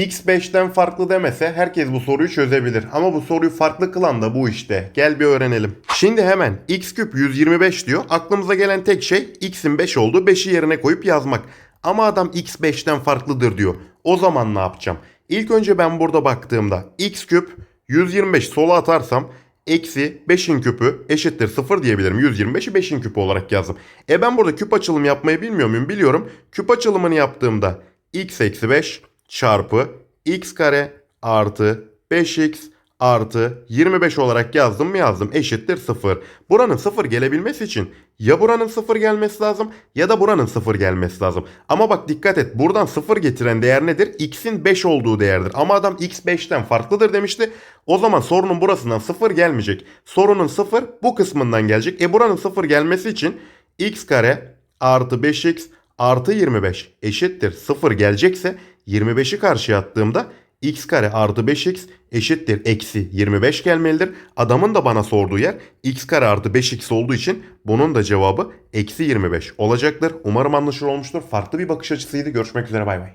X 5'ten farklı demese herkes bu soruyu çözebilir. Ama bu soruyu farklı kılan da bu işte. Gel bir öğrenelim. Şimdi hemen x küp 125 diyor. Aklımıza gelen tek şey x'in 5 olduğu 5'i yerine koyup yazmak. Ama adam x 5'ten farklıdır diyor. O zaman ne yapacağım? İlk önce ben burada baktığımda x küp 125 sola atarsam eksi 5'in küpü eşittir 0 diyebilirim. 125'i 5'in küpü olarak yazdım. E ben burada küp açılımı yapmayı bilmiyor muyum? Biliyorum. Küp açılımını yaptığımda x eksi 5 çarpı x kare artı 5x artı 25 olarak yazdım mı yazdım eşittir 0. Buranın 0 gelebilmesi için ya buranın 0 gelmesi lazım ya da buranın 0 gelmesi lazım. Ama bak dikkat et buradan 0 getiren değer nedir? x'in 5 olduğu değerdir. Ama adam x 5'ten farklıdır demişti. O zaman sorunun burasından 0 gelmeyecek. Sorunun 0 bu kısmından gelecek. E buranın 0 gelmesi için x kare artı 5x artı 25 eşittir 0 gelecekse 25'i karşıya attığımda x kare artı 5x eşittir eksi 25 gelmelidir. Adamın da bana sorduğu yer x kare artı 5x olduğu için bunun da cevabı eksi 25 olacaktır. Umarım anlaşılır olmuştur. Farklı bir bakış açısıydı. Görüşmek üzere bay bay.